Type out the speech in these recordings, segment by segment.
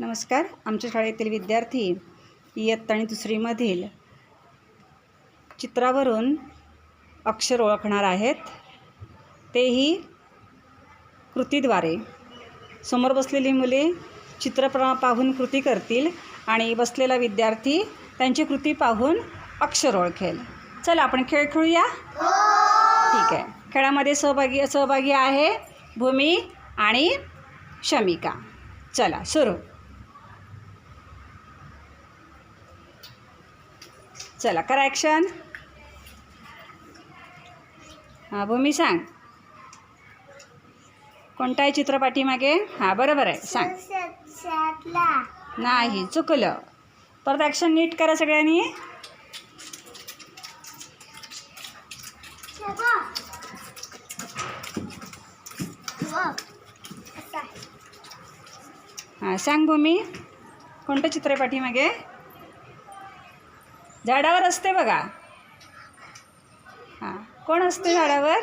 नमस्कार. आमच्या शाळेतील विद्यार्थी इयत्ता आणि दुसरीमधील चित्रावरून अक्षर ओळखणार आहेत. तेही कृतीद्वारे. समोर बसलेली मुले चित्र प्र पाहून कृती करतील आणि बसलेला विद्यार्थी त्यांची कृती पाहून अक्षर ओळखेल. चला आपण खेळ खेळूया? ठीक आहे. खेळामध्ये सहभागी सहभागी आहे भूमी आणि शमिका. चला सुरू. चला करा ॲक्शन हां भूमी सांग. कोणता आहे चित्रपाठी मागे हां बरोबर आहे सांग. नाही चुकलं. परत ॲक्शन नीट करा सगळ्यांनी. हां सांग भूमी. कोणतं चित्र आहे पाठीमागे झाडावर असते बघा. हां कोण असते झाडावर?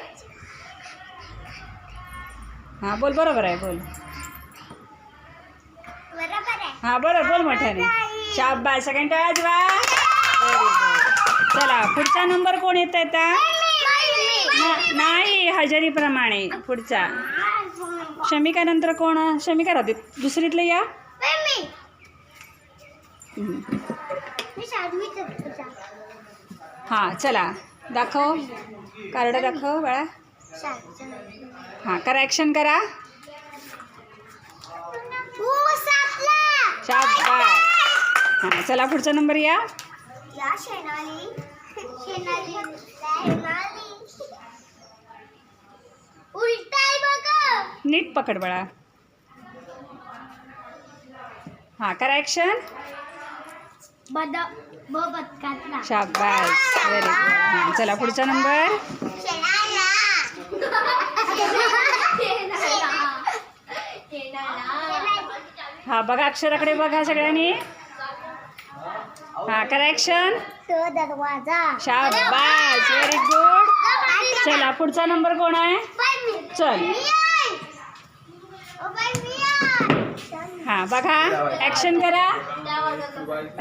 हां बोल बरोबर आहे बोल. हां बरोबर बोल मोठ्याने शाबास सेकंड टाळ्या वा चला पुढचा नंबर कोण येत आहे आता? न- नाही हजेरीप्रमाणे पुढचा. शमिका नंतर कोण? शमिका राहते दुसरीतलं या. हां चला. दाखव. कार्ड दाखव बाळा. हां करा ॲक्शन करा. शाबास. हां चला पुढचा नंबर या. नीट पकड बाळा. हां करा ॲक्शन शाबास. व्हेरी गुड चला पुढचा नंबर हां बघा अक्षराकडे बघा सगळ्यांनी. हां करा ॲक्शन तो दरवाजा. शाबास. व्हेरी गुड चला पुढचा नंबर कोण आहे? चल. हां बघा. ॲक्शन करा.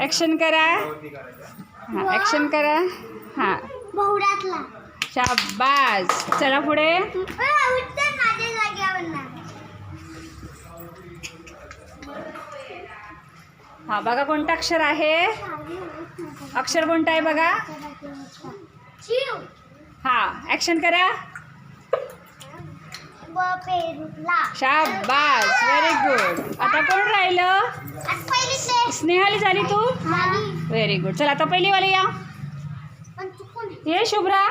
ॲक्शन करा. हां ॲक्शन करा. हां. शाबास. चला पुढे. हां बघा कोणतं अक्षर आहे. अक्षर कोणतं आहे बघा. हां ॲक्शन करा. पेरूला शाबास व्हेरी गुड आता कोण राहिलं? पहिली स्नेहाली झाली तू? व्हेरी गुड चला आता पहिलीवाली या. पण चुकून ये शुभ्रा.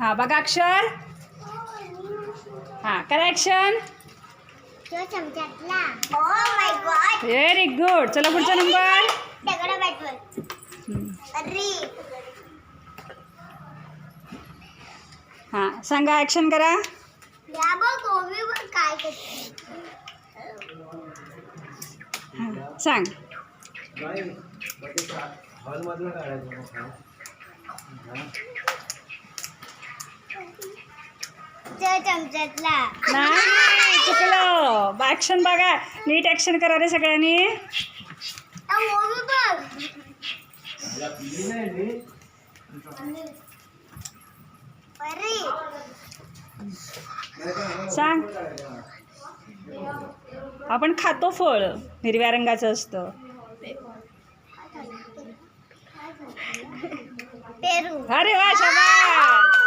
हां बघा अक्षर. हां करा ॲक्शन तो चमच्यातला oh my god very good चला पुढचा नंबर हां सांगा ॲक्शन करा. सांग. नाही चुकलं. ॲक्शन बघा. नीट ॲक्शन करा रे सगळ्यांनी. सांग. आपण खातो फळ हिरव्या रंगाचं असतं. अरे वा शाबास.